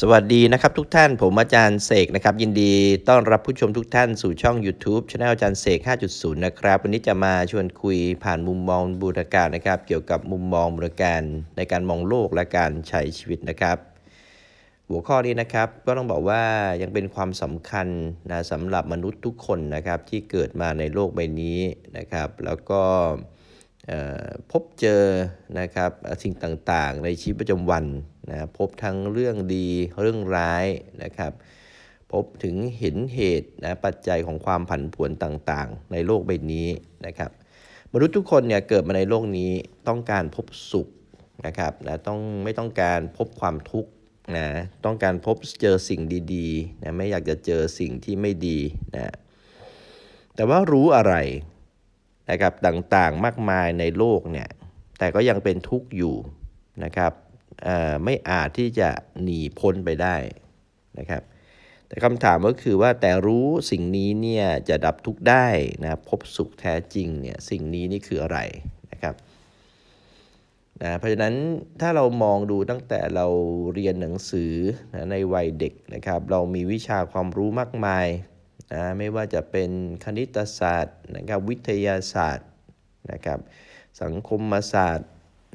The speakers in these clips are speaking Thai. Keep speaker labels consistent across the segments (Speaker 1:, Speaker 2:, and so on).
Speaker 1: สวัสดีนะครับทุกท่านผมอาจารย์เสกนะครับ ยินดีต้อนรับผู้ชมทุกท่านสู่ช่อง YouTube c anel อาจารย์เสก 5.0 นะครับ วันนี้จะมาชวนคุยผ่านมุมมองบูรการนะครับ เกี่ยวกับมุมมองบูรการในการมองโลกและการใช้ชีวิตนะครับ หัวข้อนี้นะครับก็ต้องบอกว่ายังเป็นความสำคัญนะสำหรับมนุษย์ทุกคนนะครับที่เกิดมาในโลกใบนี้นะครับ แล้วก็ พบเจอนะครับสิ่งต่างๆ ในชีวิตประจำวันนะพบทั้งเรื่องดีเรื่องร้ายนะครับ พบถึงเห็นเหตุนะปัจจัยของความผันผวนต่างๆ ในโลกใบนี้นะครับ มนุษย์ทุกคนเนี่ยเกิดมาในโลกนี้ต้องการพบสุขนะครับนะต้องไม่ต้องการพบความทุกข์นะต้องการพบเจอสิ่งดีๆนะไม่อยากจะเจอสิ่งที่ไม่ดีนะแต่ว่ารู้อะไร นะครับต่างๆมากมายในโลกเนี่ยแต่ก็ยังเป็นทุกข์อยู่นะครับเอ่อไม่อาจที่จะหนีพ้นไปได้นะครับ แต่คำถามก็คือว่าแต่รู้สิ่งนี้เนี่ยจะดับทุกข์ได้นะพบสุขแท้จริงเนี่ยสิ่งนี้นี่คืออะไรนะครับนะเพราะฉะนั้นถ้าเรามองดูตั้งแต่เราเรียนหนังสือนะในวัยเด็กนะครับ เรามีวิชาความรู้มากมาย นะไม่ว่าจะเป็นคณิตศาสตร์นะครับวิทยาศาสตร์นะครับสังคมศาสตร์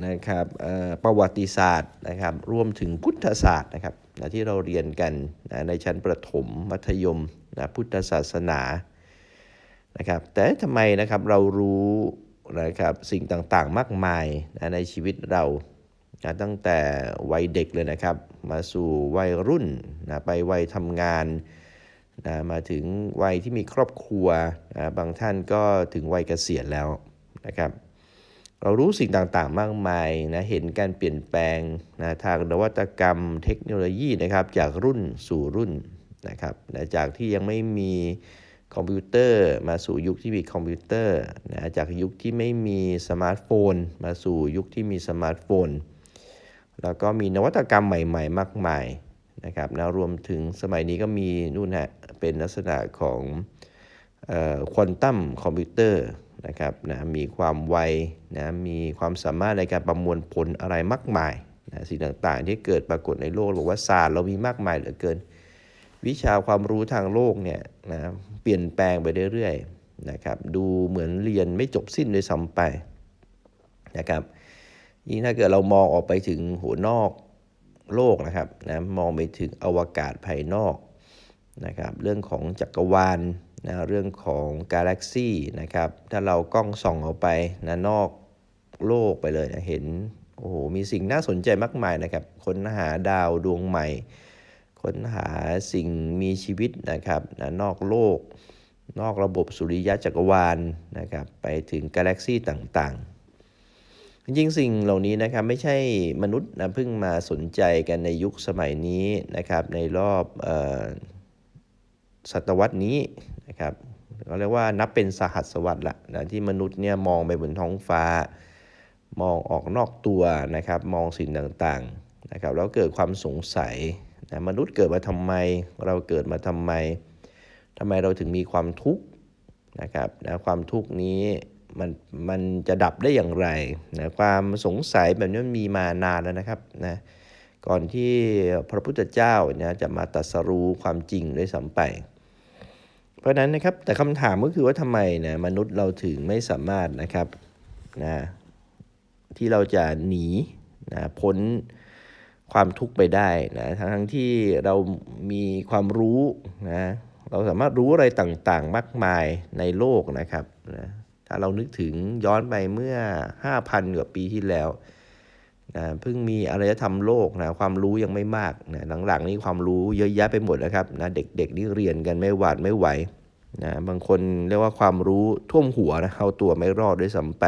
Speaker 1: นะครับเอ่อประวัติศาสตร์นะครับรวมถึงพุทธศาสตร์นะครับนะที่เราเรียนกันนะในชั้นประถมมัธยมนะพุทธศาสนานะครับแต่ทำไมนะครับเรารู้นะครับสิ่งต่างๆมากมายนะในชีวิตเรานะตั้งแต่วัยเด็กเลยนะครับ มาสู่วัยรุ่นนะไปวัยทำงาน นะมาถึงวัยที่มีครอบครัวนะบางท่านก็ถึงวัยเกษียณแล้วนะครับเรารู้สิ่งต่างๆ มากมายนะเห็นการเปลี่ยนแปลงนะทางนวัตกรรมเทคโนโลยีนะครับจากรุ่นสู่รุ่นนะครับนะจากที่ยังไม่มีคอมพิวเตอร์มาสู่ยุคที่มีคอมพิวเตอร์นะจากยุคที่ไม่มีสมาร์ทโฟน มาสู่ยุคที่มีสมาร์ทโฟน แล้วก็มีนวัตกรรมใหม่ ๆ มากมาย นะครับนะรวมถึงสมัยนี้ก็มีนู่นฮะเป็นลักษณะของควอนตัมคอมพิวเตอร์นะครับนะมีความไวนะมีความสามารถในการประมวลผลอะไรมากมายนะสิ่งต่างๆ ที่เกิดปรากฏในโลกบอกว่าศาสตร์เรามีมากมายเหลือเกิน วิชาความรู้ทางโลกเนี่ยนะเปลี่ยนแปลงไปเรื่อยๆนะครับดูเหมือนเรียนไม่จบสิ้นด้วยซ้ำไปนะครับยิ่งถ้าเกิดเรามองออกไปถึงหัวนอก โลกนะครับนะมองไปถึงอวกาศภายนอกนะครับเรื่องของจักรวาลนะเรื่องของกาแล็กซี่นะครับถ้าเรากล้องส่องออกไปนะนอกโลกไปเลยนะเห็นโอ้โหมีสิ่งน่าสนใจมากมายนะครับค้นหาดาวดวงใหม่ ค้นหาสิ่งมีชีวิตนะครับนะนอกโลก นอกระบบสุริยะจักรวาลนะครับไปถึงกาแล็กซี่ต่างๆ จริงๆสิ่งเหล่านี้นะครับไม่ใช่มนุษย์นะเพิ่งมาสนใจกันในยุคสมัยนี้นะครับในรอบศตวรรษนี้นะครับเขาเรียกว่านับเป็นสหัสวรรษละนะที่มนุษย์เนี่ยมองไปบนท้องฟ้า มองออกนอกตัวนะครับมองสิ่งต่างๆนะครับแล้วเกิดความสงสัยนะมนุษย์เกิดมาทำไม เราเกิดมาทำไมทำไมเราถึงมีความทุกข์นะครับนะความทุกข์นี้ มันมันจะดับได้อย่างไรนะความสงสัยแบบนี้มันมีมานานแล้วนะครับนะก่อนที่พระพุทธเจ้าเนี่ยจะมาตรัสรู้ความจริงด้วยซ้ำไป เพราะฉะนั้นนะครับแต่คำถามก็คือว่าทำไมนะมนุษย์เราถึงไม่สามารถนะครับนะที่เราจะหนีนะพ้นความทุกข์ไปได้นะทั้งทั้งที่เรามีความรู้นะเราสามารถรู้อะไรต่างๆ มากมายในโลกนะครับนะ ถ้าเรานึกถึงย้อนไปเมื่อ 5,000 กว่าปีที่แล้วนะเพิ่งมีอารยธรรมโลกนะความรู้ยังไม่มากนะหลังๆนี้ความรู้เยอะแยะไปหมดนะครับนะเด็กๆนี่เรียนกันไม่หวาดไม่ไหวนะบางคนเรียกว่าความรู้ท่วมหัวนะเอาตัวไม่รอดด้วยซ้ำไป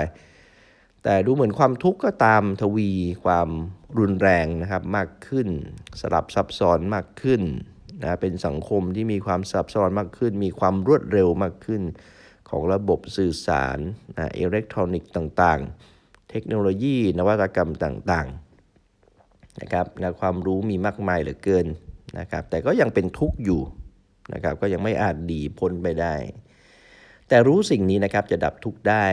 Speaker 1: แต่ดูเหมือนความทุกข์ก็ตามทวีความรุนแรงนะครับมากขึ้น สลับซับซ้อนมากขึ้นนะเป็นสังคมที่มีความซับซ้อนมากขึ้น มีความรวดเร็วมากขึ้น ของระบบสื่อสารนะอิเล็กทรอนิกส์ต่างๆ เทคโนโลยีนวัตกรรมต่างๆนะครับนะความรู้มีมากมายเหลือเกินนะครับแต่ก็ยังเป็นทุกข์อยู่นะครับก็ยังไม่อาจดีพ้นไปได้ แต่รู้สิ่งนี้นะครับจะดับทุกข์ได้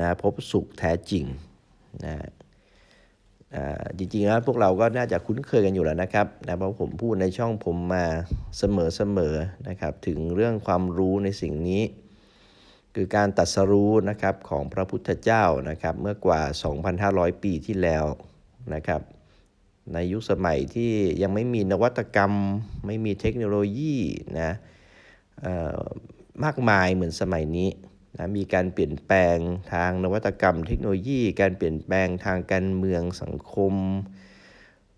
Speaker 1: นะพบสุขแท้จริงนะจริงๆแล้วพวกเราก็น่าจะคุ้นเคยกันอยู่แล้วนะครับนะเพราะผมพูดในช่องผมมาเสมอๆนะครับ ถึงเรื่องความรู้ในสิ่งนี้ คือการตัดสรู้นะครับของพระพุทธเจ้านะครับเมื่อกว่า 2,500 ปีที่แล้วนะครับในยุคสมัยที่ยังไม่มีนวัตกรรม ไม่มีเทคโนโลยีนะมากมายเหมือนสมัยนี้นะมีการเปลี่ยนแปลงทางนวัตกรรม เทคโนโลยี การเปลี่ยนแปลงทางการเมืองสังคม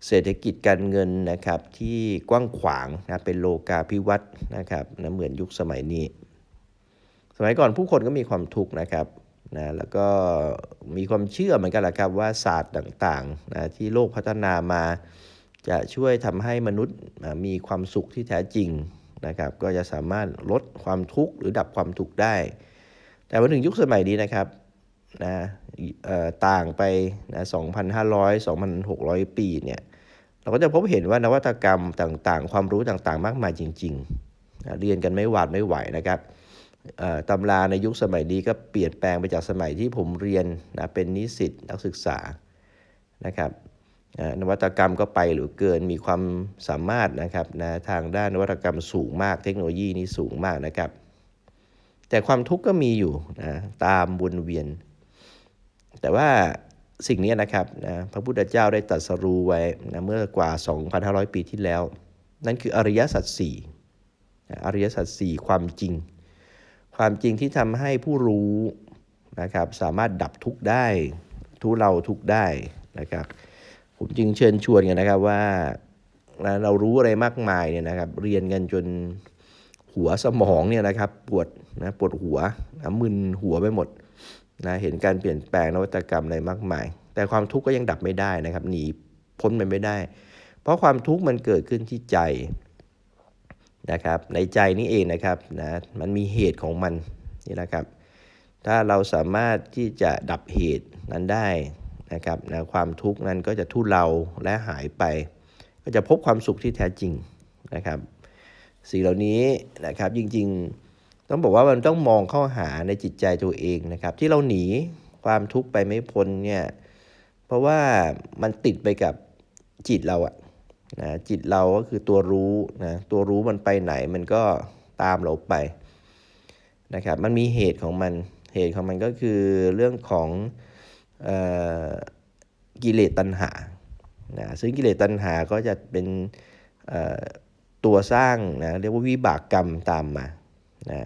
Speaker 1: เศรษฐกิจการเงินนะครับที่กว้างขวางนะเป็นโลกาภิวัตน์นะครับนะเหมือนยุคสมัยนี้ มัยก่อนผู้คนก็มีความทุกข์นะครับนะแล้วก็มีความเชื่อเหมือนกันแหละครับว่าศาสตร์ต่างๆนะที่โลกพัฒนามาจะช่วยทำให้มนุษย์มีความสุขที่แท้จริงนะครับก็จะสามารถลดความทุกข์หรือดับความทุกข์ได้ แต่มาถึงยุคสมัยนี้นะครับนะเอ่อต่างไปนะ2,500 2,600 ปีเนี่ยเราก็จะพบเห็นว่านวัตกรรมต่างๆ ความรู้ต่างๆ มากมายจริงๆนะเรียนกันไม่หวาดไม่ไหวนะครับ ตำราในยุคสมัยนี้ก็เปลี่ยนแปลงไปจากสมัยที่ผมเรียนนะเป็นนิสิตนักศึกษานะครับนวัตกรรมก็ไปหรือเกินมีความสามารถนะครับนะทางด้านนวัตกรรมสูงมากเทคโนโลยีนี้สูงมากนะครับ แต่ความทุกข์ก็มีอยู่นะตามวนเวียน แต่ว่าสิ่งนี้นะครับนะพระพุทธเจ้าได้ตรัสรู้ไว้นะเมื่อกว่า 2,500 ปีที่แล้ว นั่นคืออริยสัจสี่อริยสัจสี่ความจริง ความจริงที่ทำให้ผู้รู้นะครับสามารถดับทุกได้ ทุเราทุกได้นะครับ ผมจึงเชิญชวนกันนะครับว่าเรารู้อะไรมากมายเนี่ยนะครับ เรียนกันจนหัวสมองเนี่ยนะครับปวดนะปวดหัวนะมึนหัวไปหมดนะเห็นการเปลี่ยนแปลงนวัตกรรมอะไรมากมาย แต่ความทุกข์ก็ยังดับไม่ได้นะครับ หนีพ้นมันไม่ได้ เพราะความทุกข์มันเกิดขึ้นที่ใจ นะครับในใจนี่เองนะครับนะมันมีเหตุของมันนี่นะครับ ถ้าเราสามารถที่จะดับเหตุนั้นได้นะครับนะความทุกข์นั้นก็จะทุเลาและหายไป ก็จะพบความสุขที่แท้จริงนะครับ สิ่งเหล่านี้นะครับจริงๆต้องบอกว่ามันต้องมองเข้าหาในจิตใจตัวเองนะครับ ที่เราหนีความทุกข์ไปไม่พ้นเนี่ยเพราะว่ามันติดไปกับจิตเราอะ นะจิตเราก็คือตัวรู้นะตัวรู้มันไปไหนมันก็ตามเราไปนะครับมันมีเหตุของมันเหตุของมันก็คือเรื่องของออกิเลสตัณหานะซึ่งกิเลสตัณหาก็จะเป็นตัวสร้างนะเรียกว่าวิบากกรรมตามมานะ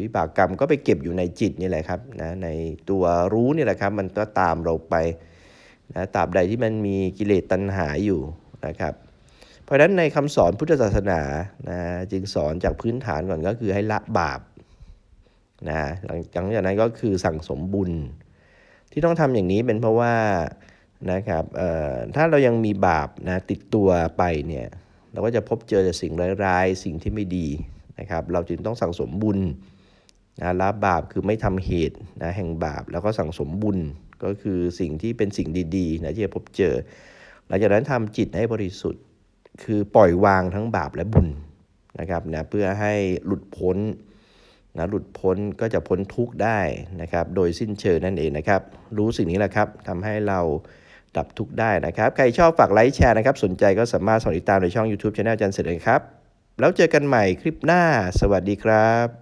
Speaker 1: วิบากกรรมก็ไปเก็บอยู่ในจิตนี่แหละครับนะในตัวรู้นี่แหละครับมันก็ตามเราไปนะตราบใดที่มันมีกิเลสตัณหาอยู่นะครับ ราะฉะนั้นในคำสอนพุทธศาสนานะจึงสอนจากพื้นฐานก่อนก็คือให้ละบาปนะหลังจากนั้นก็คือสั่งสมบุญ ที่ต้องทำอย่างนี้เป็นเพราะว่านะครับถ้าเรายังมีบาปนะติดตัวไปเนี่ยเราก็จะพบเจอแต่สิ่งร้ายๆ สิ่งที่ไม่ดีนะครับ เราจึงต้องสั่งสมบุญนะละบาปคือไม่ทำเหตุนะแห่งบาปแล้วก็สั่งสมบุญก็คือสิ่งที่เป็นสิ่งดีๆนะที่จะพบเจอ หลังจากนั้นทำจิตให้บริสุทธิ์ คือปล่อยวางทั้งบาปและบุญนะครับนะเพื่อให้หลุดพ้นนะหลุดพ้นก็จะพ้นทุกข์ได้นะครับ โดยสิ้นเชิงนั่นเองนะครับ รู้สิ่งนี้แหละครับทำให้เราดับทุกข์ได้นะครับ ใครชอบฝากไลค์แชร์นะครับ สนใจก็สามารถสมัครติดตามในช่อง YouTube c h anel จันเสร็จเลยครับ แล้วเจอกันใหม่คลิปหน้า สวัสดีครับ